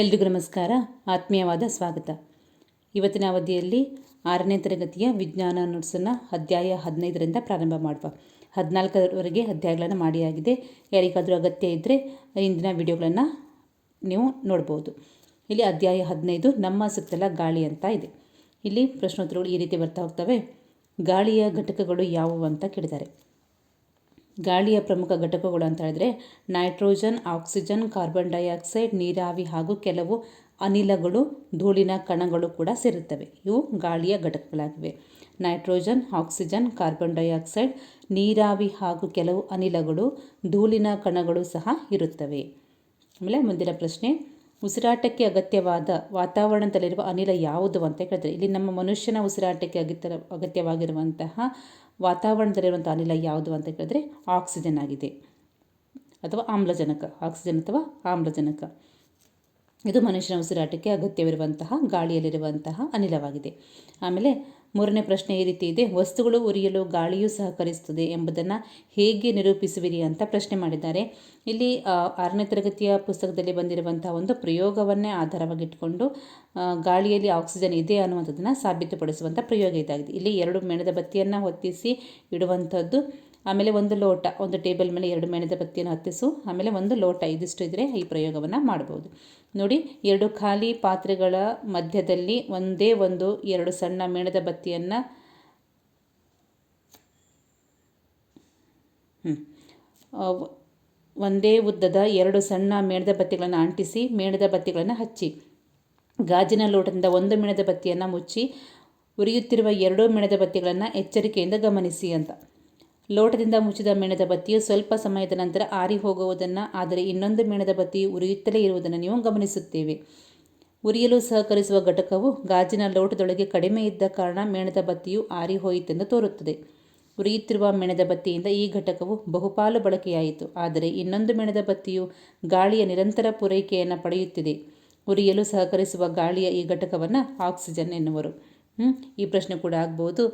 ಎಲ್ರಿಗೂ ನಮಸ್ಕಾರ. ಆತ್ಮೀಯವಾದ ಸ್ವಾಗತ. ಇವತ್ತಿನ ಅವಧಿಯಲ್ಲಿ ಆರನೇ ತರಗತಿಯ ವಿಜ್ಞಾನ ನುಡ್ಸನ್ನು ಅಧ್ಯಾಯ ಹದಿನೈದರಿಂದ ಪ್ರಾರಂಭ ಮಾಡುವ. ಹದಿನಾಲ್ಕರವರೆಗೆ ಅಧ್ಯಾಯಗಳನ್ನು ಮಾಡಿಯಾಗಿದೆ. ಯಾರಿಗಾದರೂ ಅಗತ್ಯ ಇದ್ದರೆ ಇಂದಿನ ವಿಡಿಯೋಗಳನ್ನು ನೀವು ನೋಡ್ಬೋದು. ಇಲ್ಲಿ ಅಧ್ಯಾಯ ಹದಿನೈದು, ನಮ್ಮ ಸುತ್ತಲ ಗಾಳಿ ಅಂತ ಇದೆ. ಇಲ್ಲಿ ಪ್ರಶ್ನೋತ್ತರಗಳು ಈ ರೀತಿ ಬರ್ತಾ ಹೋಗ್ತವೆ. ಗಾಳಿಯ ಘಟಕಗಳು ಯಾವುವು ಅಂತ ಕೇಳಿದ್ದಾರೆ ಗಾಳಿಯ ಪ್ರಮುಖ ಘಟಕಗಳು ಅಂತ ಹೇಳಿದ್ರೆ ನೈಟ್ರೋಜನ್, ಆಕ್ಸಿಜನ್, ಕಾರ್ಬನ್ ಡೈಆಕ್ಸೈಡ್, ನೀರಾವಿ ಹಾಗೂ ಕೆಲವು ಅನಿಲಗಳು, ಧೂಳಿನ ಕಣಗಳು ಕೂಡ ಸೇರುತ್ತವೆ. ಇವು ಗಾಳಿಯ ಘಟಕಗಳಾಗಿವೆ. ನೈಟ್ರೋಜನ್, ಆಕ್ಸಿಜನ್, ಕಾರ್ಬನ್ ಡೈಆಕ್ಸೈಡ್, ನೀರಾವಿ ಹಾಗೂ ಕೆಲವು ಅನಿಲಗಳು, ಧೂಳಿನ ಕಣಗಳು ಸಹ ಇರುತ್ತವೆ. ಆಮೇಲೆ ಮುಂದಿನ ಪ್ರಶ್ನೆ, ಉಸಿರಾಟಕ್ಕೆ ಅಗತ್ಯವಾದ ವಾತಾವರಣದಲ್ಲಿರುವ ಅನಿಲ ಯಾವುದು ಅಂತ ಕೇಳ್ತಾರೆ ಇಲ್ಲಿ ನಮ್ಮ ಮನುಷ್ಯನ ಉಸಿರಾಟಕ್ಕೆ ಅಗತ್ಯ ಅಗತ್ಯವಾಗಿರುವಂತಹ ವಾತಾವರಣದಲ್ಲಿರುವಂಥ ಅನಿಲ ಯಾವುದು ಅಂತ ಕೇಳಿದ್ರೆ ಆಕ್ಸಿಜನ್ ಆಗಿದೆ. ಅಥವಾ ಆಮ್ಲಜನಕ, ಆಕ್ಸಿಜನ್ ಅಥವಾ ಆಮ್ಲಜನಕ. ಇದು ಮನುಷ್ಯನ ಉಸಿರಾಟಕ್ಕೆ ಅಗತ್ಯವಿರುವಂತಹ, ಗಾಳಿಯಲ್ಲಿರುವಂತಹ ಅನಿಲವಾಗಿದೆ. ಆಮೇಲೆ ಮೂರನೇ ಪ್ರಶ್ನೆ ಈ ರೀತಿ ಇದೆ. ವಸ್ತುಗಳು ಉರಿಯಲು ಗಾಳಿಯು ಸಹಕರಿಸುತ್ತದೆ ಎಂಬುದನ್ನು ಹೇಗೆ ನಿರೂಪಿಸುವಿರಿ ಅಂತ ಪ್ರಶ್ನೆ ಮಾಡಿದ್ದಾರೆ. ಇಲ್ಲಿ ಆರನೇ ತರಗತಿಯ ಪುಸ್ತಕದಲ್ಲಿ ಬಂದಿರುವಂತಹ ಒಂದು ಪ್ರಯೋಗವನ್ನೇ ಆಧಾರವಾಗಿಟ್ಕೊಂಡು ಗಾಳಿಯಲ್ಲಿ ಆಕ್ಸಿಜನ್ ಇದೆ ಅನ್ನುವಂಥದ್ದನ್ನು ಸಾಬೀತುಪಡಿಸುವಂಥ ಪ್ರಯೋಗ ಇದಾಗಿದೆ. ಇಲ್ಲಿ ಎರಡು ಮೆಣದ ಬತ್ತಿಯನ್ನು ಹೊತ್ತಿಸಿ ಇಡುವಂಥದ್ದು ಆಮೇಲೆ ಒಂದು ಲೋಟ, ಒಂದು ಟೇಬಲ್ ಮೇಲೆ ಎರಡು ಮೆಣದ ಬತ್ತಿಯನ್ನು ಹತ್ತಿಸು. ಆಮೇಲೆ ಒಂದು ಲೋಟ ಇದಿಷ್ಟು ಇದ್ದರೆ ಈ ಪ್ರಯೋಗವನ್ನು ಮಾಡ್ಬೋದು. ನೋಡಿ, ಎರಡು ಖಾಲಿ ಪಾತ್ರೆಗಳ ಮಧ್ಯದಲ್ಲಿ ಒಂದೇ ಒಂದು ಎರಡು ಸಣ್ಣ ಮೇಣದ ಬತ್ತಿಯನ್ನು ಒಂದೇ ಉದ್ದದ ಎರಡು ಸಣ್ಣ ಮೇಣದ ಬತ್ತಿಗಳನ್ನು ಅಂಟಿಸಿ, ಮೇಣದ ಬತ್ತಿಗಳನ್ನು ಹಚ್ಚಿ. ಗಾಜಿನ ಲೋಟದಿಂದ ಒಂದು ಮೇಣದ ಬತ್ತಿಯನ್ನು ಮುಚ್ಚಿ, ಉರಿಯುತ್ತಿರುವ ಎರಡೂ ಮೇಣದ ಬತ್ತಿಗಳನ್ನು ಎಚ್ಚರಿಕೆಯಿಂದ ಗಮನಿಸಿ ಅಂತ. ಲೋಟದಿಂದ ಮುಚ್ಚಿದ ಮೇಣದ ಬತ್ತಿಯು ಸ್ವಲ್ಪ ಸಮಯದ ನಂತರ ಆರಿ ಹೋಗುವುದನ್ನು, ಆದರೆ ಇನ್ನೊಂದು ಮೇಣದ ಬತ್ತಿಯು ಉರಿಯುತ್ತಲೇ ಇರುವುದನ್ನು ನೀವು ಗಮನಿಸುತ್ತೇವೆ. ಉರಿಯಲು ಸಹಕರಿಸುವ ಘಟಕವು ಗಾಜಿನ ಲೋಟದೊಳಗೆ ಕಡಿಮೆ ಇದ್ದ ಕಾರಣ ಮೇಣದ ಬತ್ತಿಯು ಆರಿ ಹೋಯಿತೆಂದು ತೋರುತ್ತದೆ. ಉರಿಯುತ್ತಿರುವ ಮೆಣದ ಬತ್ತಿಯಿಂದ ಈ ಘಟಕವು ಬಹುಪಾಲು ಬಳಕೆಯಾಯಿತು, ಆದರೆ ಇನ್ನೊಂದು ಮೇಣದ ಬತ್ತಿಯು ಗಾಳಿಯ ನಿರಂತರ ಪೂರೈಕೆಯನ್ನು ಪಡೆಯುತ್ತಿದೆ. ಉರಿಯಲು ಸಹಕರಿಸುವ ಗಾಳಿಯ ಈ ಘಟಕವನ್ನು ಆಕ್ಸಿಜನ್ ಎನ್ನುವರು. ಈ ಪ್ರಶ್ನೆ ಕೂಡ ಆಗ್ಬೋದು.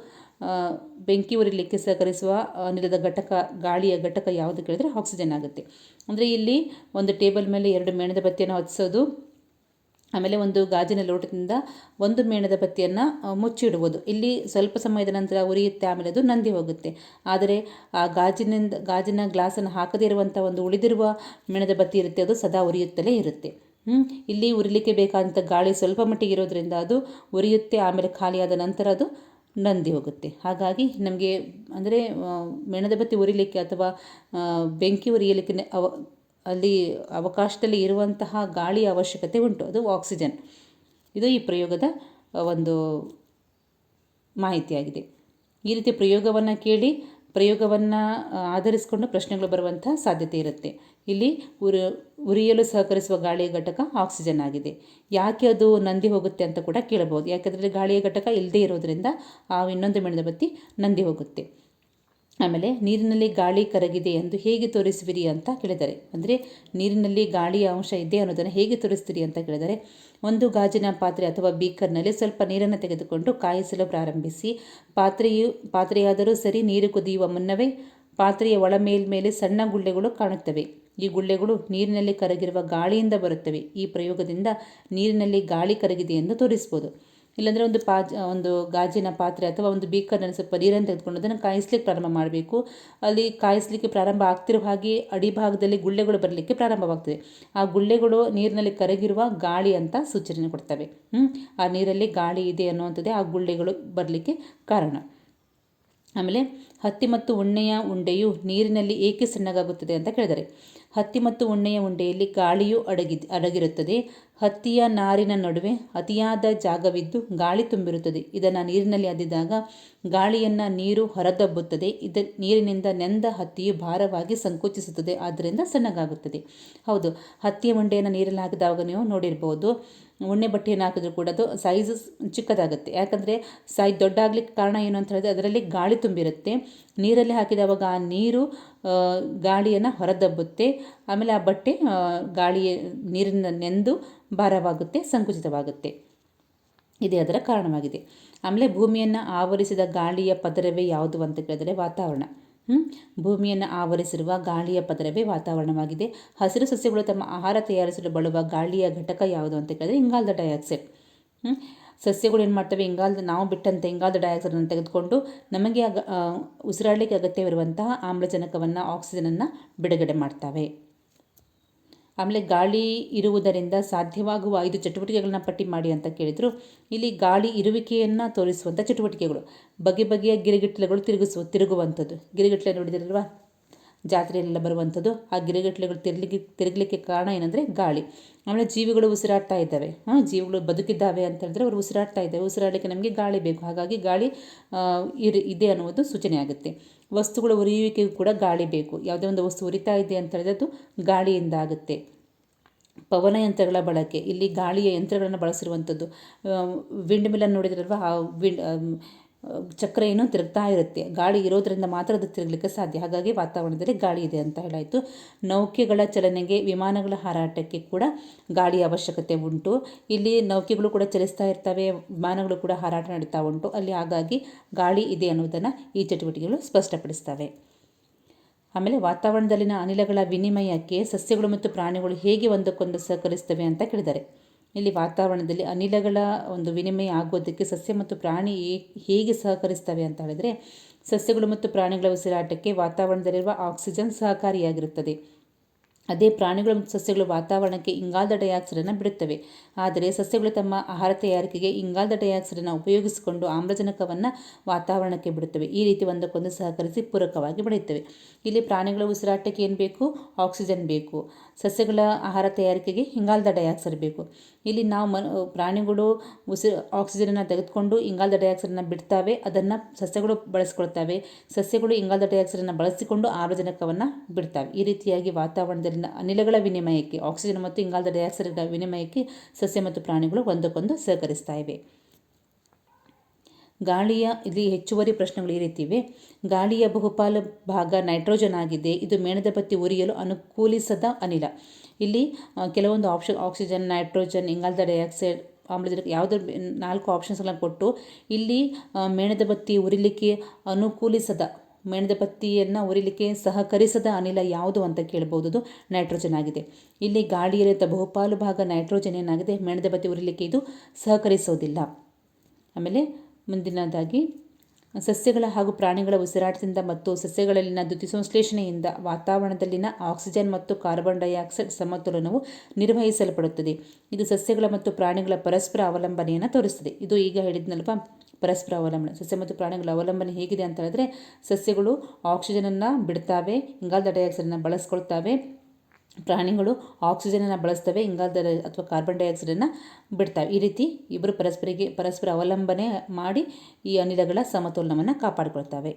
ಬೆಂಕಿ ಉರಿಲಿಕ್ಕೆ ಸಹಕರಿಸುವ ಅನಿಲದ ಘಟಕ, ಗಾಳಿಯ ಘಟಕ ಯಾವುದು ಕೇಳಿದರೆ ಆಕ್ಸಿಜನ್ ಆಗುತ್ತೆ. ಅಂದರೆ ಇಲ್ಲಿ ಒಂದು ಟೇಬಲ್ ಮೇಲೆ ಎರಡು ಮೇಣದ ಬತ್ತಿಯನ್ನು ಹೊತ್ತಿಸೋದು ಆಮೇಲೆ ಒಂದು ಗಾಜಿನ ಲೋಟದಿಂದ ಒಂದು ಮೇಣದ ಬತ್ತಿಯನ್ನು ಮುಚ್ಚಿಡುವುದು. ಇಲ್ಲಿ ಸ್ವಲ್ಪ ಸಮಯದ ನಂತರ ಉರಿಯುತ್ತೆ, ಆಮೇಲೆ ಅದು ನಂದಿ ಹೋಗುತ್ತೆ. ಆದರೆ ಆ ಗಾಜಿನಿಂದ, ಗಾಜಿನ ಗ್ಲಾಸನ್ನು ಹಾಕದೇ ಇರುವಂಥ ಒಂದು ಉಳಿದಿರುವ ಮೇಣದ ಬತ್ತಿ ಇರುತ್ತೆ, ಅದು ಸದಾ ಉರಿಯುತ್ತಲೇ ಇರುತ್ತೆ. ಇಲ್ಲಿ ಉರಿಲಿಕ್ಕೆ ಬೇಕಾದಂಥ ಗಾಳಿ ಸ್ವಲ್ಪ ಮಟ್ಟಿಗೆ ಇರೋದ್ರಿಂದ ಅದು ಉರಿಯುತ್ತೆ, ಆಮೇಲೆ ಖಾಲಿಯಾದ ನಂತರ ಅದು ನಂದಿ ಹೋಗುತ್ತೆ. ಹಾಗಾಗಿ ನಮಗೆ, ಅಂದರೆ ಮೆಣದ ಬತ್ತಿ ಉರಿಲಿಕ್ಕೆ ಅಥವಾ ಬೆಂಕಿ ಉರಿಯಲಿಕ್ಕೆ ಅವ, ಅಲ್ಲಿ ಅವಕಾಶದಲ್ಲಿ ಇರುವಂತಹ ಗಾಳಿಯ ಅವಶ್ಯಕತೆ ಉಂಟು. ಅದು ಆಕ್ಸಿಜನ್. ಇದು ಈ ಪ್ರಯೋಗದ ಒಂದು ಮಾಹಿತಿಯಾಗಿದೆ. ಈ ರೀತಿ ಪ್ರಯೋಗವನ್ನು ಕೇಳಿ, ಪ್ರಯೋಗವನ್ನು ಆಧರಿಸಿಕೊಂಡು ಪ್ರಶ್ನೆಗಳು ಬರುವಂಥ ಸಾಧ್ಯತೆ ಇರುತ್ತೆ. ಇಲ್ಲಿ ಉರಿ, ಉರಿಯಲು ಸಹಕರಿಸುವ ಗಾಳಿಯ ಘಟಕ ಆಕ್ಸಿಜನ್ ಆಗಿದೆ. ಯಾಕೆ ಅದು ನಂದಿ ಹೋಗುತ್ತೆ ಅಂತ ಕೂಡ ಕೇಳಬಹುದು. ಯಾಕೆಂದರೆ ಗಾಳಿಯ ಘಟಕ ಇಲ್ಲದೇ ಇರೋದರಿಂದ ಆ ಇನ್ನೊಂದು ಮೇಣದ ಬತ್ತಿ ನಂದಿ ಹೋಗುತ್ತೆ. ಆಮೇಲೆ ನೀರಿನಲ್ಲಿ ಗಾಳಿ ಕರಗಿದೆ ಎಂದು ಹೇಗೆ ತೋರಿಸುವಿರಿ ಅಂತ ಕೇಳಿದ್ದಾರೆ ಅಂದರೆ ನೀರಿನಲ್ಲಿ ಗಾಳಿಯ ಅಂಶ ಇದೆ ಅನ್ನೋದನ್ನು ಹೇಗೆ ತೋರಿಸ್ತೀರಿ ಅಂತ ಕೇಳಿದರೆ, ಒಂದು ಗಾಜಿನ ಪಾತ್ರೆ ಅಥವಾ ಬೀಕರ್ನಲ್ಲಿ ಸ್ವಲ್ಪ ನೀರನ್ನು ತೆಗೆದುಕೊಂಡು ಕಾಯಿಸಲು ಪ್ರಾರಂಭಿಸಿ, ಪಾತ್ರೆಯು, ಪಾತ್ರೆಯಾದರೂ ಸರಿ ನೀರು ಕುದಿಯುವ ಮುನ್ನವೇ ಪಾತ್ರೆಯ ಒಳ ಮೇಲ್ಮೇಲೆ ಸಣ್ಣ ಗುಳ್ಳೆಗಳು ಕಾಣುತ್ತವೆ. ಈ ಗುಳ್ಳೆಗಳು ನೀರಿನಲ್ಲಿ ಕರಗಿರುವ ಗಾಳಿಯಿಂದ ಬರುತ್ತವೆ. ಈ ಪ್ರಯೋಗದಿಂದ ನೀರಿನಲ್ಲಿ ಗಾಳಿ ಕರಗಿದೆ ಎಂದು ತೋರಿಸ್ಬೋದು ಇಲ್ಲಾಂದರೆ ಒಂದು ಪಾ ಒಂದು ಗಾಜಿನ ಪಾತ್ರೆ ಅಥವಾ ಒಂದು ಬೀಕರ್ನಲ್ಲಿ ಸ್ವಲ್ಪ ನೀರನ್ನು ತೆಗೆದುಕೊಂಡು ಅದನ್ನು ಕಾಯಿಸ್ಲಿಕ್ಕೆ ಪ್ರಾರಂಭ ಮಾಡಬೇಕು. ಅಲ್ಲಿ ಕಾಯಿಸಲಿಕ್ಕೆ ಪ್ರಾರಂಭ ಆಗ್ತಿರೋ ಹಾಗೆ ಅಡಿಭಾಗದಲ್ಲಿ ಗುಳ್ಳೆಗಳು ಬರಲಿಕ್ಕೆ ಪ್ರಾರಂಭವಾಗ್ತದೆ. ಆ ಗುಳ್ಳೆಗಳು ನೀರಿನಲ್ಲಿ ಕರಗಿರುವ ಗಾಳಿ ಅಂತ ಸೂಚನೆ ಕೊಡ್ತವೆ. ಆ ನೀರಲ್ಲಿ ಗಾಳಿ ಇದೆ ಅನ್ನುವಂಥದ್ದೇ ಆ ಗುಳ್ಳೆಗಳು ಬರಲಿಕ್ಕೆ ಕಾರಣ. ಆಮೇಲೆ ಹತ್ತಿ ಮತ್ತು ಉಣ್ಣೆಯ ಉಂಡೆಯು ನೀರಿನಲ್ಲಿ ಏಕೆ ಸಣ್ಣಗಾಗುತ್ತದೆ ಅಂತ ಕೇಳಿದರೆ, ಹತ್ತಿ ಮತ್ತು ಉಣ್ಣೆಯ ಉಂಡೆಯಲ್ಲಿ ಗಾಳಿಯು ಅಡಗಿ ಅಡಗಿರುತ್ತದೆ. ಹತ್ತಿಯ ನಾರಿನ ನಡುವೆ ಅತಿಯಾದ ಜಾಗವಿದ್ದು ಗಾಳಿ ತುಂಬಿರುತ್ತದೆ. ಇದನ್ನು ನೀರಿನಲ್ಲಿ ಅದ್ದಿದಾಗ ಗಾಳಿಯನ್ನು ನೀರು ಹೊರದಬ್ಬುತ್ತದೆ. ಇದ ನೀರಿನಿಂದ ನೆಂದ ಹತ್ತಿಯು ಭಾರವಾಗಿ ಸಂಕುಚಿಸುತ್ತದೆ. ಆದ್ದರಿಂದ ಸಣ್ಣಗಾಗುತ್ತದೆ. ಹೌದು, ಹತ್ತಿಯ ಉಂಡೆಯನ್ನು ನೀರಲ್ಲಿ ಹಾಕಿದಾಗ ನೀವು ನೋಡಿರ್ಬೋದು. ಉಣ್ಣೆ ಬಟ್ಟೆಯನ್ನು ಹಾಕಿದರೂ ಕೂಡ ಅದು ಸೈಜ್ ಚಿಕ್ಕದಾಗುತ್ತೆ. ಯಾಕಂದರೆ ಸೈಜ್ ದೊಡ್ಡಾಗ್ಲಿಕ್ಕೆ ಕಾರಣ ಏನು ಅಂತ ಹೇಳಿದ್ರೆ ಅದರಲ್ಲಿ ಗಾಳಿ ತುಂಬಿರುತ್ತೆ. ನೀರಲ್ಲಿ ಹಾಕಿದವಾಗ ಆ ನೀರು ಗಾಳಿಯನ್ನು ಹೊರದಬ್ಬುತ್ತೆ. ಆಮೇಲೆ ಆ ಬಟ್ಟೆ ಗಾಳಿಯ ನೀರಿನ ನೆಂದು ಭಾರವಾಗುತ್ತೆ, ಸಂಕುಚಿತವಾಗುತ್ತೆ. ಇದೇ ಅದರ ಕಾರಣವಾಗಿದೆ. ಆಮೇಲೆ ಭೂಮಿಯನ್ನು ಆವರಿಸಿದ ಗಾಳಿಯ ಪದರವೇ ಯಾವುದು ಅಂತ ಕೇಳಿದರೆ ವಾತಾವರಣ? ಭೂಮಿಯನ್ನು ಆವರಿಸಿರುವ ಗಾಳಿಯ ಪದರವೇ ವಾತಾವರಣವಾಗಿದೆ. ಹಸಿರು ಸಸ್ಯಗಳು ತಮ್ಮ ಆಹಾರ ತಯಾರಿಸಲು ಬಳಸುವ ಗಾಳಿಯ ಘಟಕ ಯಾವುದು ಅಂತ ಕೇಳಿದರೆ ಇಂಗಾಲದ ಡೈಆಕ್ಸೈಡ್? ಸಸ್ಯಗಳು ಏನು ಮಾಡ್ತವೆ? ಇಂಗಾಲದ ನಾವು ಬಿಟ್ಟಂಥ ಇಂಗಾಲದ ಡೈಆಕ್ಸೈಡನ್ನು ತೆಗೆದುಕೊಂಡು ನಮಗೆ ಅಗ ಉಸಿರಾಡಲಿಕ್ಕೆ ಅಗತ್ಯವಿರುವಂತಹ ಆಮ್ಲಜನಕವನ್ನು ಆಕ್ಸಿಜನನ್ನು ಬಿಡುಗಡೆ ಮಾಡ್ತವೆ. ಆಮೇಲೆ ಗಾಳಿ ಇರುವುದರಿಂದ ಸಾಧ್ಯವಾಗುವ ಐದು ಚಟುವಟಿಕೆಗಳನ್ನ ಪಟ್ಟಿ ಮಾಡಿ ಅಂತ ಕೇಳಿದರು. ಇಲ್ಲಿ ಗಾಳಿ ಇರುವಿಕೆಯನ್ನು ತೋರಿಸುವಂಥ ಚಟುವಟಿಕೆಗಳು. ಬಗೆ ಬಗೆಯ ಗಿರಿಗಿಟ್ಲೆಗಳು ತಿರುಗಿಸುವ, ತಿರುಗುವಂಥದ್ದು. ಗಿರಿಗಿಟ್ಲೆ ನೋಡಿದಿರಲ್ವಾ? ಜಾತ್ರೆಯಲ್ಲೆಲ್ಲ ಬರುವಂಥದ್ದು. ಆ ಗಿರಿಗಟ್ಲೆಗಳು ತಿರ್ಲಿಕ್ಕೆ, ತಿರುಗಲಿಕ್ಕೆ ಕಾರಣ ಏನಂದರೆ ಗಾಳಿ. ಆಮೇಲೆ ಜೀವಿಗಳು ಉಸಿರಾಡ್ತಾ ಇದ್ದಾವೆ. ಹಾಂ, ಜೀವಿಗಳು ಬದುಕಿದ್ದಾವೆ ಅಂತ ಹೇಳಿದ್ರೆ ಅವರು ಉಸಿರಾಡ್ತಾ ಇದ್ದಾವೆ ಉಸಿರಾಡಲಿಕ್ಕೆ ನಮಗೆ ಗಾಳಿ ಬೇಕು. ಹಾಗಾಗಿ ಗಾಳಿ ಇರ್, ಇದೆ ಅನ್ನೋದು ಸೂಚನೆ ಆಗುತ್ತೆ. ವಸ್ತುಗಳು ಉರಿಯುವಿಕೆಗೂ ಕೂಡ ಗಾಳಿ ಬೇಕು. ಯಾವುದೇ ಒಂದು ವಸ್ತು ಉರಿತಾ ಇದೆ ಅಂತ ಹೇಳಿದ್ರೆ ಅದು ಗಾಳಿಯಿಂದ ಆಗುತ್ತೆ. ಪವನ ಯಂತ್ರಗಳ ಬಳಕೆ. ಇಲ್ಲಿ ಗಾಳಿಯ ಯಂತ್ರಗಳನ್ನು ಬಳಸಿರುವಂಥದ್ದು. ವಿಂಡ್ ಮಿಲ್ಲನ್ನು ನೋಡಿದ್ರಲ್ವ? ಆ ವಿಂಡ್ ಚಕ್ರ ಏನು ತಿರುಗ್ತಾ ಇರುತ್ತೆ. ಗಾಳಿ ಇರೋದ್ರಿಂದ ಮಾತ್ರ ಅದು ತಿರುಗಲಿಕ್ಕೆ ಸಾಧ್ಯ. ಹಾಗಾಗಿ ವಾತಾವರಣದಲ್ಲಿ ಗಾಳಿ ಇದೆ ಅಂತ ಹೇಳಾಯಿತು. ನೌಕೆಗಳ ಚಲನೆಗೆ ವಿಮಾನಗಳ ಹಾರಾಟಕ್ಕೆ ಕೂಡ ಗಾಳಿಯ ಅವಶ್ಯಕತೆ ಉಂಟು. ಇಲ್ಲಿ ನೌಕೆಗಳು ಕೂಡ ಚಲಿಸ್ತಾ ಇರ್ತವೆ, ವಿಮಾನಗಳು ಕೂಡ ಹಾರಾಟ ನಡೀತಾ ಉಂಟು. ಅಲ್ಲಿ ಹಾಗಾಗಿ ಗಾಳಿ ಇದೆ ಅನ್ನೋದನ್ನು ಈ ಚಟುವಟಿಕೆಗಳು ಸ್ಪಷ್ಟಪಡಿಸ್ತವೆ. ಆಮೇಲೆ ವಾತಾವರಣದಲ್ಲಿನ ಅನಿಲಗಳ ವಿನಿಮಯಕ್ಕೆ ಸಸ್ಯಗಳು ಮತ್ತು ಪ್ರಾಣಿಗಳು ಹೇಗೆ ಒಂದಕ್ಕೊಂದು ಸಹಕರಿಸ್ತವೆ ಅಂತ ಕೇಳಿದ್ದಾರೆ ಇಲ್ಲಿ ವಾತಾವರಣದಲ್ಲಿ ಅನಿಲಗಳ ಒಂದು ವಿನಿಮಯ ಆಗೋದಕ್ಕೆ ಸಸ್ಯ ಮತ್ತು ಪ್ರಾಣಿ ಹೇಗೆ ಸಹಕರಿಸ್ತವೆ ಅಂತ ಹೇಳಿದ್ರೆ ಸಸ್ಯಗಳು ಮತ್ತು ಪ್ರಾಣಿಗಳ ಉಸಿರಾಟಕ್ಕೆ ವಾತಾವರಣದಲ್ಲಿರುವ ಆಕ್ಸಿಜನ್ ಸಹಕಾರಿಯಾಗಿರುತ್ತದೆ. ಅದೇ ಪ್ರಾಣಿಗಳು ಮತ್ತು ಸಸ್ಯಗಳು ವಾತಾವರಣಕ್ಕೆ ಇಂಗಾಲದ ಡೈಆಕ್ಸೈಡನ್ನು ಬಿಡುತ್ತವೆ. ಆದರೆ ಸಸ್ಯಗಳು ತಮ್ಮ ಆಹಾರ ತಯಾರಿಕೆಗೆ ಇಂಗಾಲದ ಡೈಆಕ್ಸೈಡನ್ನು ಉಪಯೋಗಿಸಿಕೊಂಡು ಆಮ್ಲಜನಕವನ್ನು ವಾತಾವರಣಕ್ಕೆ ಬಿಡುತ್ತವೆ. ಈ ರೀತಿ ಒಂದಕ್ಕೊಂದು ಸಹಕರಿಸಿ ಪೂರಕವಾಗಿ ಬೆಳೆಯುತ್ತವೆ. ಇಲ್ಲಿ ಪ್ರಾಣಿಗಳ ಉಸಿರಾಟಕ್ಕೆ ಏನು ಬೇಕು? ಆಕ್ಸಿಜನ್ ಬೇಕು. ಸಸ್ಯಗಳ ಆಹಾರ ತಯಾರಿಕೆಗೆ ಇಂಗಾಲದ ಡೈಆಕ್ಸೈಡ್ ಬೇಕು. ಇಲ್ಲಿ ನಾವು ಮ ಪ್ರಾಣಿಗಳು ಉಸಿ, ಆಕ್ಸಿಜನನ್ನು ತೆಗೆದುಕೊಂಡು ಇಂಗಾಲದ ಡೈಆಕ್ಸೈಡನ್ನು ಬಿಡ್ತಾವೆ. ಅದನ್ನು ಸಸ್ಯಗಳು ಬಳಸ್ಕೊಳ್ತವೆ. ಸಸ್ಯಗಳು ಇಂಗಾಲದ ಡೈಆಕ್ಸೈಡನ್ನು ಬಳಸಿಕೊಂಡು ಆಮ್ಲಜನಕವನ್ನು ಬಿಡ್ತವೆ. ಈ ರೀತಿಯಾಗಿ ವಾತಾವರಣದಲ್ಲಿನ ಅನಿಲಗಳ ವಿನಿಮಯಕ್ಕೆ ಆಕ್ಸಿಜನ್ ಮತ್ತು ಇಂಗಾಲದ ಡೈಆಕ್ಸೈಡ್ ವಿನಿಮಯಕ್ಕೆ ಸಸ್ಯ ಮತ್ತು ಪ್ರಾಣಿಗಳು ಒಂದಕ್ಕೊಂದು ಸಹಕರಿಸ್ತಾ ಇವೆ. ಗಾಳಿಯ, ಇಲ್ಲಿ ಹೆಚ್ಚುವರಿ ಪ್ರಶ್ನೆಗಳು ಈ ರೀತಿ ಇವೆ ಗಾಳಿಯ ಬಹುಪಾಲು ಭಾಗ ನೈಟ್ರೋಜನ್ ಆಗಿದೆ. ಇದು ಮೇಣದ ಬತ್ತಿ ಉರಿಯಲು ಅನುಕೂಲಿಸದ ಅನಿಲ. ಇಲ್ಲಿ ಕೆಲವೊಂದು ಆಪ್ಷನ್ ಆಕ್ಸಿಜನ್ ನೈಟ್ರೋಜನ್ ಇಂಗಾಲದ ಡೈಆಕ್ಸೈಡ್ ಆಮ್ಲಜನಕ ಯಾವುದೋ ನಾಲ್ಕು ಆಪ್ಷನ್ಸ್ಗಳನ್ನು ಕೊಟ್ಟು ಇಲ್ಲಿ ಮೇಣದ ಬತ್ತಿ ಉರಿಲಿಕ್ಕೆ ಅನುಕೂಲಿಸದ ಮೇಣದ ಬತ್ತಿಯನ್ನು ಉರಿಲಿಕ್ಕೆ ಸಹಕರಿಸದ ಅನಿಲ ಯಾವುದು ಅಂತ ಕೇಳ್ಬೋದು ಅದು ನೈಟ್ರೋಜನ್ ಆಗಿದೆ. ಇಲ್ಲಿ ಗಾಳಿಯಲ್ಲಿದ್ದ ಬಹುಪಾಲು ಭಾಗ ನೈಟ್ರೋಜನ್ ಏನಾಗಿದೆ? ಮೇಣದ ಬತ್ತಿ ಉರಿಲಿಕ್ಕೆ ಇದು ಸಹಕರಿಸೋದಿಲ್ಲ. ಆಮೇಲೆ ಮುಂದಿನದಾಗಿ, ಸಸ್ಯಗಳ ಹಾಗೂ ಪ್ರಾಣಿಗಳ ಉಸಿರಾಟದಿಂದ ಮತ್ತು ಸಸ್ಯಗಳಲ್ಲಿನ ದ್ಯುತಿಸಂಶ್ಲೇಷಣೆಯಿಂದ ವಾತಾವರಣದಲ್ಲಿನ ಆಕ್ಸಿಜನ್ ಮತ್ತು ಕಾರ್ಬನ್ ಡೈಆಕ್ಸೈಡ್ ಸಮತೋಲನವು ನಿರ್ವಹಿಸಲ್ಪಡುತ್ತದೆ. ಇದು ಸಸ್ಯಗಳ ಮತ್ತು ಪ್ರಾಣಿಗಳ ಪರಸ್ಪರ ಅವಲಂಬನೆಯನ್ನು ತೋರಿಸ್ತದೆ ಇದು ಈಗ ಹೇಳಿದ್ನಲ್ವಾ? ಪರಸ್ಪರ ಅವಲಂಬನೆ. ಸಸ್ಯ ಮತ್ತು ಪ್ರಾಣಿಗಳ ಅವಲಂಬನೆ ಹೇಗಿದೆ ಅಂತ ಹೇಳಿದ್ರೆ, ಸಸ್ಯಗಳು ಆಕ್ಸಿಜನನ್ನು ಬಿಡ್ತಾವೆ, ಇಂಗಾಲದ ಡೈಆಕ್ಸೈಡನ್ನು ಬಳಸ್ಕೊಳ್ತಾವೆ, ಪ್ರಾಣಿಗಳು ಆಕ್ಸಿಜನನ್ನು ಬಳಸ್ತವೆ, ಇಂಗಾಲದ ಅಥವಾ ಕಾರ್ಬನ್ ಡೈಆಕ್ಸೈಡನ್ನು ಬಿಡ್ತವೆ. ಈ ರೀತಿ ಇಬ್ಬರು ಪರಸ್ಪರಿಗೆ ಪರಸ್ಪರ ಅವಲಂಬನೆ ಮಾಡಿ ಈ ಅನಿಲಗಳ ಸಮತೋಲನವನ್ನು ಕಾಪಾಡಿಕೊಳ್ತವೆ.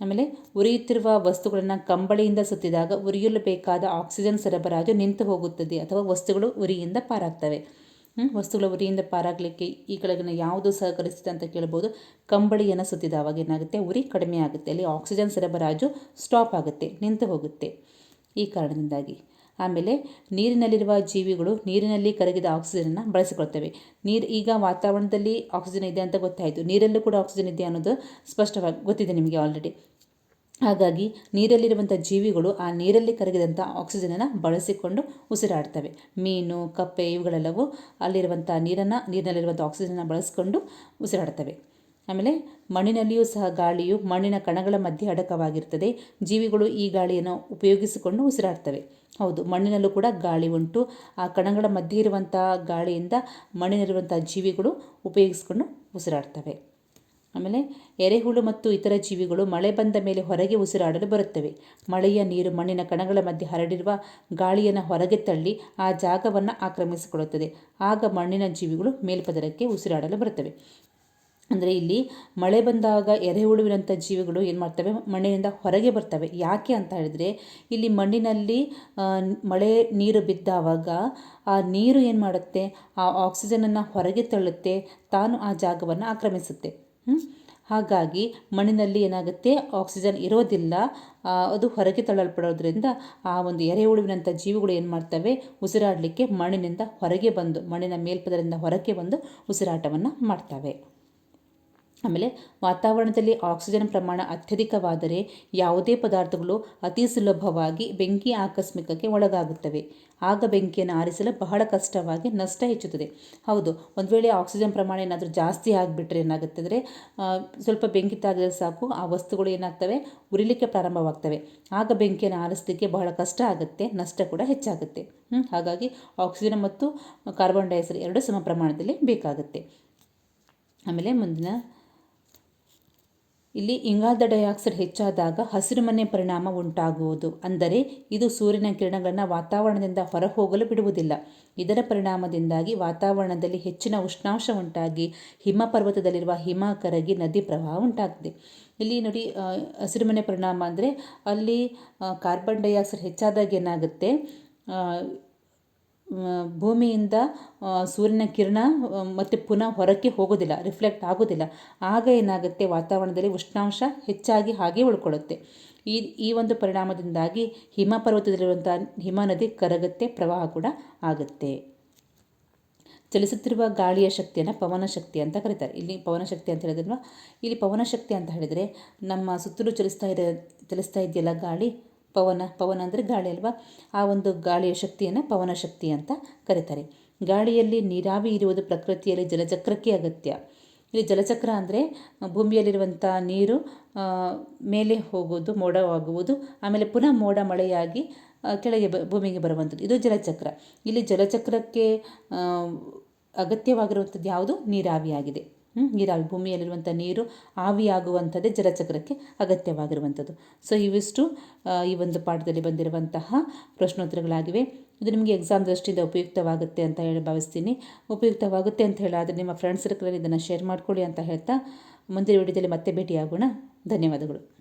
ಆಮೇಲೆ ಉರಿಯುತ್ತಿರುವ ವಸ್ತುಗಳನ್ನು ಕಂಬಳಿಯಿಂದ ಸುತ್ತಿದಾಗ ಉರಿಯಲು ಬೇಕಾದ ಆಕ್ಸಿಜನ್ ಸರಬರಾಜು ನಿಂತು ಹೋಗುತ್ತದೆ ಅಥವಾ ವಸ್ತುಗಳು ಉರಿಯಿಂದ ಪಾರಾಗ್ತವೆ. ವಸ್ತುಗಳ ಉರಿಯಿಂದ ಪಾರಾಗಲಿಕ್ಕೆ ಈ ಕೆಳಗಿನ ಯಾವುದು ಸಹಕರಿಸುತ್ತೆ ಅಂತ ಕೇಳ್ಬೋದು. ಕಂಬಳಿಯನ್ನು ಸುತ್ತಿದವಾಗ ಏನಾಗುತ್ತೆ? ಉರಿ ಕಡಿಮೆ ಆಗುತ್ತೆ. ಅಲ್ಲಿ ಆಕ್ಸಿಜನ್ ಸರಬರಾಜು ಸ್ಟಾಪ್ ಆಗುತ್ತೆ, ನಿಂತು ಹೋಗುತ್ತೆ. ಈ ಕಾರಣದಿಂದಾಗಿ ಆಮೇಲೆ ನೀರಿನಲ್ಲಿರುವ ಜೀವಿಗಳು ನೀರಿನಲ್ಲಿ ಕರಗಿದ ಆಕ್ಸಿಜನನ್ನು ಬಳಸಿಕೊಳ್ತವೆ ನೀರು ಈಗ ವಾತಾವರಣದಲ್ಲಿ ಆಕ್ಸಿಜನ್ ಇದೆ ಅಂತ ಗೊತ್ತಾಯಿತು. ನೀರಲ್ಲೂ ಕೂಡ ಆಕ್ಸಿಜನ್ ಇದೆ ಅನ್ನೋದು ಸ್ಪಷ್ಟವಾಗಿ ಗೊತ್ತಿದೆ ನಿಮಗೆ ಆಲ್ರೆಡಿ ಹಾಗಾಗಿ ನೀರಲ್ಲಿರುವಂಥ ಜೀವಿಗಳು ಆ ನೀರಲ್ಲಿ ಕರಗಿದಂಥ ಆಕ್ಸಿಜನನ್ನು ಬಳಸಿಕೊಂಡು ಉಸಿರಾಡ್ತವೆ. ಮೀನು, ಕಪ್ಪೆ ಇವುಗಳೆಲ್ಲವೂ ಅಲ್ಲಿರುವಂಥ ನೀರನ್ನು, ನೀರಿನಲ್ಲಿರುವಂಥ ಆಕ್ಸಿಜನನ್ನು ಬಳಸಿಕೊಂಡು ಉಸಿರಾಡ್ತವೆ. ಆಮೇಲೆ ಮಣ್ಣಿನಲ್ಲಿಯೂ ಸಹ ಗಾಳಿಯು ಮಣ್ಣಿನ ಕಣಗಳ ಮಧ್ಯೆ ಅಡಕವಾಗಿರ್ತದೆ. ಜೀವಿಗಳು ಈ ಗಾಳಿಯನ್ನು ಉಪಯೋಗಿಸಿಕೊಂಡು ಉಸಿರಾಡ್ತವೆ. ಹೌದು, ಮಣ್ಣಿನಲ್ಲೂ ಕೂಡ ಗಾಳಿ ಉಂಟು. ಆ ಕಣಗಳ ಮಧ್ಯೆ ಇರುವಂಥ ಗಾಳಿಯಿಂದ ಮಣ್ಣಿನಲ್ಲಿರುವಂಥ ಜೀವಿಗಳು ಉಪಯೋಗಿಸಿಕೊಂಡು ಉಸಿರಾಡ್ತವೆ. ಆಮೇಲೆ ಎರೆಹುಳು ಮತ್ತು ಇತರ ಜೀವಿಗಳು ಮಳೆ ಬಂದ ಮೇಲೆ ಹೊರಗೆ ಉಸಿರಾಡಲು ಬರುತ್ತವೆ. ಮಳೆಯ ನೀರು ಮಣ್ಣಿನ ಕಣಗಳ ಮಧ್ಯೆ ಹರಡಿರುವ ಗಾಳಿಯನ್ನು ಹೊರಗೆ ತಳ್ಳಿ ಆ ಜಾಗವನ್ನು ಆಕ್ರಮಿಸಿಕೊಳ್ಳುತ್ತದೆ. ಆಗ ಮಣ್ಣಿನ ಜೀವಿಗಳು ಮೇಲ್ಪದರಕ್ಕೆ ಉಸಿರಾಡಲು ಬರುತ್ತವೆ. ಅಂದರೆ ಇಲ್ಲಿ ಮಳೆ ಬಂದಾಗ ಎರೆಹುಳುವಿನಂಥ ಜೀವಿಗಳು ಏನು ಮಾಡ್ತವೆ? ಮಣ್ಣಿನಿಂದ ಹೊರಗೆ ಬರ್ತವೆ. ಯಾಕೆ ಅಂತ ಹೇಳಿದರೆ ಇಲ್ಲಿ ಮಣ್ಣಿನಲ್ಲಿ ಮಳೆ ನೀರು ಬಿದ್ದಾವಾಗ ಆ ನೀರು ಏನು ಮಾಡುತ್ತೆ? ಆ ಆಕ್ಸಿಜನನ್ನು ಹೊರಗೆ ತಳ್ಳುತ್ತೆ. ತಾನು ಆ ಜಾಗವನ್ನು ಆಕ್ರಮಿಸುತ್ತೆ? ಹಾಗಾಗಿ ಮಣ್ಣಿನಲ್ಲಿ ಏನಾಗುತ್ತೆ? ಆಕ್ಸಿಜನ್ ಇರೋದಿಲ್ಲ. ಅದು ಹೊರಗೆ ತಳ್ಳಲ್ಪಡೋದ್ರಿಂದ ಆ ಒಂದು ಎರೆಹುಳುವಿನಂಥ ಜೀವಿಗಳು ಏನು ಮಾಡ್ತವೆ? ಉಸಿರಾಡಲಿಕ್ಕೆ ಮಣ್ಣಿನಿಂದ ಹೊರಗೆ ಬಂದು, ಮಣ್ಣಿನ ಮೇಲ್ಪದರಿಂದ ಹೊರಗೆ ಬಂದು ಉಸಿರಾಟವನ್ನು ಮಾಡ್ತವೆ. ಆಮೇಲೆ ವಾತಾವರಣದಲ್ಲಿ ಆಕ್ಸಿಜನ್ ಪ್ರಮಾಣ ಅತ್ಯಧಿಕವಾದರೆ ಯಾವುದೇ ಪದಾರ್ಥಗಳು ಅತಿ ಸುಲಭವಾಗಿ ಬೆಂಕಿ ಆಕಸ್ಮಿಕಕ್ಕೆ ಒಳಗಾಗುತ್ತವೆ. ಆಗ ಬೆಂಕಿಯನ್ನು ಆರಿಸಲು ಬಹಳ ಕಷ್ಟವಾಗಿ ನಷ್ಟ ಹೆಚ್ಚುತ್ತದೆ. ಹೌದು, ಒಂದು ವೇಳೆ ಆಕ್ಸಿಜನ್ ಪ್ರಮಾಣ ಏನಾದರೂ ಜಾಸ್ತಿ ಆಗಿಬಿಟ್ರೆ ಏನಾಗುತ್ತೆ ಅಂದರೆ ಸ್ವಲ್ಪ ಬೆಂಕಿ ತಾಗಿದ್ರೆ ಸಾಕು, ಆ ವಸ್ತುಗಳು ಏನಾಗ್ತವೆ, ಉರಿಲಿಕ್ಕೆ ಪ್ರಾರಂಭವಾಗ್ತವೆ. ಆಗ ಬೆಂಕಿಯನ್ನು ಆರಿಸಲಿಕ್ಕೆ ಬಹಳ ಕಷ್ಟ ಆಗುತ್ತೆ, ನಷ್ಟ ಕೂಡ ಹೆಚ್ಚಾಗುತ್ತೆ. ಹಾಗಾಗಿ ಆಕ್ಸಿಜನ್ ಮತ್ತು ಕಾರ್ಬನ್ ಡೈಆಕ್ಸೈಡ್ ಎರಡೂ ಸಮ ಪ್ರಮಾಣದಲ್ಲಿ ಬೇಕಾಗುತ್ತೆ. ಆಮೇಲೆ ಮುಂದಿನ ಇಲ್ಲಿ ಇಂಗಾಲದ ಡೈಆಕ್ಸೈಡ್ ಹೆಚ್ಚಾದಾಗ ಹಸಿರುಮನೆ ಪರಿಣಾಮ ಉಂಟಾಗುವುದು. ಅಂದರೆ ಇದು ಸೂರ್ಯನ ಕಿರಣಗಳನ್ನು ವಾತಾವರಣದಿಂದ ಹೊರಹೋಗಲು ಬಿಡುವುದಿಲ್ಲ. ಇದರ ಪರಿಣಾಮದಿಂದಾಗಿ ವಾತಾವರಣದಲ್ಲಿ ಹೆಚ್ಚಿನ ಉಷ್ಣಾಂಶ ಉಂಟಾಗಿ ಹಿಮ ಪರ್ವತದಲ್ಲಿರುವ ಹಿಮ ಕರಗಿ ನದಿ ಪ್ರವಾಹ ಉಂಟಾಗ್ತದೆ. ಇಲ್ಲಿ ನೋಡಿ ಹಸಿರುಮನೆ ಪರಿಣಾಮ ಅಂದರೆ ಅಲ್ಲಿ ಕಾರ್ಬನ್ ಡೈಆಕ್ಸೈಡ್ ಹೆಚ್ಚಾದಾಗ ಏನಾಗುತ್ತೆ? ಭೂಮಿಯಿಂದ ಸೂರ್ಯನ ಕಿರಣ ಮತ್ತು ಪುನಃ ಹೊರಕ್ಕೆ ಹೋಗೋದಿಲ್ಲ, ರಿಫ್ಲೆಕ್ಟ್ ಆಗೋದಿಲ್ಲ. ಆಗ ಏನಾಗುತ್ತೆ? ವಾತಾವರಣದಲ್ಲಿ ಉಷ್ಣಾಂಶ ಹೆಚ್ಚಾಗಿ ಹಾಗೆ ಉಳ್ಕೊಳ್ಳುತ್ತೆ. ಈ ಈ ಒಂದು ಪರಿಣಾಮದಿಂದಾಗಿ ಹಿಮ ಪರ್ವತದಲ್ಲಿರುವಂಥ ಹಿಮ ನದಿ ಕರಗುತ್ತೆ, ಪ್ರವಾಹ ಕೂಡ ಆಗುತ್ತೆ. ಚಲಿಸುತ್ತಿರುವ ಗಾಳಿಯ ಶಕ್ತಿಯನ್ನು ಪವನ ಶಕ್ತಿ ಅಂತ ಕರೀತಾರೆ. ಇಲ್ಲಿ ಪವನ ಶಕ್ತಿ ಅಂತ ಹೇಳಿದ್ರಲ್ವ ಇಲ್ಲಿ ಪವನ ಶಕ್ತಿ ಅಂತ ಹೇಳಿದರೆ, ನಮ್ಮ ಸುತ್ತಲೂ ಚಲಿಸ್ತಾ ಇರೋ ಚಲಿಸ್ತಾ ಇದೆಯಲ್ಲ ಗಾಳಿ? ಪವನ ಪವನ ಅಂದರೆ ಗಾಳಿ ಅಲ್ವಾ? ಆ ಒಂದು ಗಾಳಿಯ ಶಕ್ತಿಯನ್ನು ಪವನ ಶಕ್ತಿ ಅಂತ ಕರೀತಾರೆ. ಗಾಳಿಯಲ್ಲಿ ನೀರಾವಿ ಇರುವುದು ಪ್ರಕೃತಿಯಲ್ಲಿ ಜಲಚಕ್ರಕ್ಕೆ ಅಗತ್ಯ. ಇಲ್ಲಿ ಜಲಚಕ್ರ ಅಂದರೆ ಭೂಮಿಯಲ್ಲಿರುವಂಥ ನೀರು ಮೇಲೆ ಹೋಗೋದು ಮೋಡವಾಗುವುದು, ಆಮೇಲೆ ಪುನಃ ಮೋಡ ಮಳೆಯಾಗಿ ಕೆಳಗೆ ಬ, ಭೂಮಿಗೆ ಬರುವಂಥದ್ದು. ಇದು ಜಲಚಕ್ರ. ಇಲ್ಲಿ ಜಲಚಕ್ರಕ್ಕೆ ಅಗತ್ಯವಾಗಿರುವಂಥದ್ದು ಯಾವುದು? ನೀರಾವಿಯಾಗಿದೆ. ನೀರಾವಿ ಭೂಮಿಯಲ್ಲಿರುವಂಥ ನೀರು ಆವಿಯಾಗುವಂಥದ್ದೇ ಜಲಚಕ್ರಕ್ಕೆ ಅಗತ್ಯವಾಗಿರುವಂಥದ್ದು ಸೊ ಇವಿಷ್ಟು ಈ ಒಂದು ಪಾಠದಲ್ಲಿ ಬಂದಿರುವಂತಹ ಪ್ರಶ್ನೋತ್ತರಗಳಾಗಿವೆ. ಇದು ನಿಮಗೆ ಎಕ್ಸಾಮ್ ದೃಷ್ಟಿಯಿಂದ ಉಪಯುಕ್ತವಾಗುತ್ತೆ ಅಂತ ಹೇಳಿ ಭಾವಿಸ್ತೀನಿ. ಉಪಯುಕ್ತವಾಗುತ್ತೆ ಅಂತ ಹೇಳಾದರೆ ನಿಮ್ಮ ಫ್ರೆಂಡ್ಸ್ ಸರ್ಕಲಲ್ಲಿ ಇದನ್ನು ಶೇರ್ ಮಾಡ್ಕೊಳ್ಳಿ ಅಂತ ಹೇಳ್ತಾ ಮುಂದಿನ ವಿಡಿಯೋದಲ್ಲಿ ಮತ್ತೆ ಭೇಟಿಯಾಗೋಣ. ಧನ್ಯವಾದಗಳು.